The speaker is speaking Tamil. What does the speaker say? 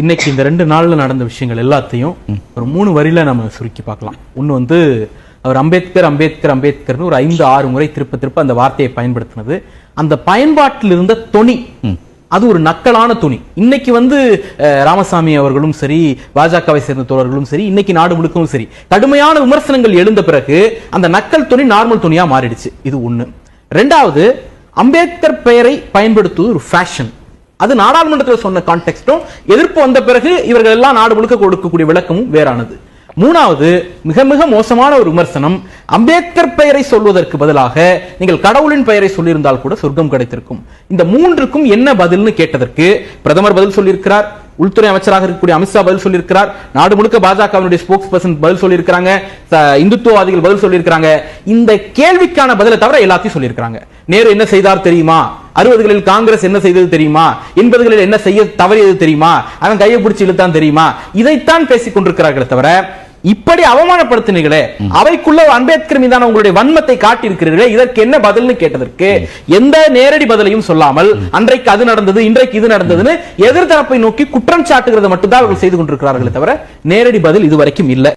இன்னைக்கு இந்த ரெண்டு நாள்ல நடந்த விஷயங்கள் எல்லாத்தையும் ஒரு மூணு வரியில நம்ம சுருக்கி பார்க்கலாம். ஒன்னு வந்து அவர் அம்பேத்கர் அம்பேத்கர் அம்பேத்கர்னு ஒரு ஐந்து ஆறு முறை திருப்ப திருப்ப அந்த வார்த்தையை பயன்படுத்தினது. அந்த பயன்பாட்டில் இருந்த தொனி அது ஒரு நக்கலான துணி இன்னைக்கு வந்து ராமசாமி அவர்களும் சரி பாஜகவை சேர்ந்த தோழர்களும் சரி இன்னைக்கு நாடு முழுக்கவும் சரி கடுமையான விமர்சனங்கள் எழுந்த பிறகு அந்த நக்கல் துணி நார்மல் துணியா மாறிடுச்சு. இது ஒண்ணு. ரெண்டாவது அம்பேத்கர் பெயரை பயன்படுத்துவது ஒரு ஃபேஷன் அது நாடாளுமன்றத்தில் சொன்ன கான்டெக்ஸ்டும் எதிர்ப்பு வந்த பிறகு இவர்கள் எல்லாம் நாடு முழுக்க கொடுக்கக்கூடிய விளக்கமும் வேறானது. மூணாவது மிக மிக மோசமான ஒரு விமர்சனம். அம்பேத்கர் பெயரை சொல்வதற்கு பதிலாக நீங்கள் கடவுளின் பெயரை சொல்லியிருந்தால் கூட சொர்க்கம் கிடைத்திருக்கும். இந்த மூன்றுக்கும் என்ன பதில்னு கேட்டதற்கு பிரதமர் பதில் சொல்லியிருக்கிறார். உள்துறை அமைச்சராக இருக்கக்கூடிய அமித்ஷா பதில் சொல்லியிருக்கிறார். நாடு முழுக்க பாஜகவினுடைய ஸ்போக்ஸ் பர்சன் பதில் சொல்லியிருக்கிறாங்க. இந்துத்துவவாதிகள் பதில் சொல்லியிருக்கிறாங்க. இந்த கேள்விக்கான பதிலை தவிர எல்லாத்தையும் சொல்லியிருக்கிறாங்க. நேரு என்ன செய்தார் தெரியுமா? அறுபதுகளில் காங்கிரஸ் என்ன செய்தது தெரியுமா? எண்பதுகளில் என்ன செய்ய தவறியது தெரியுமா? அவன் கையை பிடிச்சி இழுத்தான் தெரியுமா? இதைத்தான் பேசிக் கொண்டிருக்கிறார்களே தவிர இப்படி அவமானப்படுத்தினீர்களே அவைக்குள்ள அம்பேத்கர் மீதான உங்களுடைய வன்மத்தை காட்டியிருக்கிறீர்களே இதற்கு என்ன பதில்னு கேட்டதற்கு எந்த நேரடி பதிலையும் சொல்லாமல் அன்றைக்கு அது நடந்தது இன்றைக்கு இது நடந்ததுன்னு எதிர்த்தரப்பை நோக்கி குற்றம் சாட்டுகிறது மட்டும்தான் அவர்கள் செய்து கொண்டிருக்கிறார்களே தவிர நேரடி பதில் இதுவரைக்கும் இல்லை.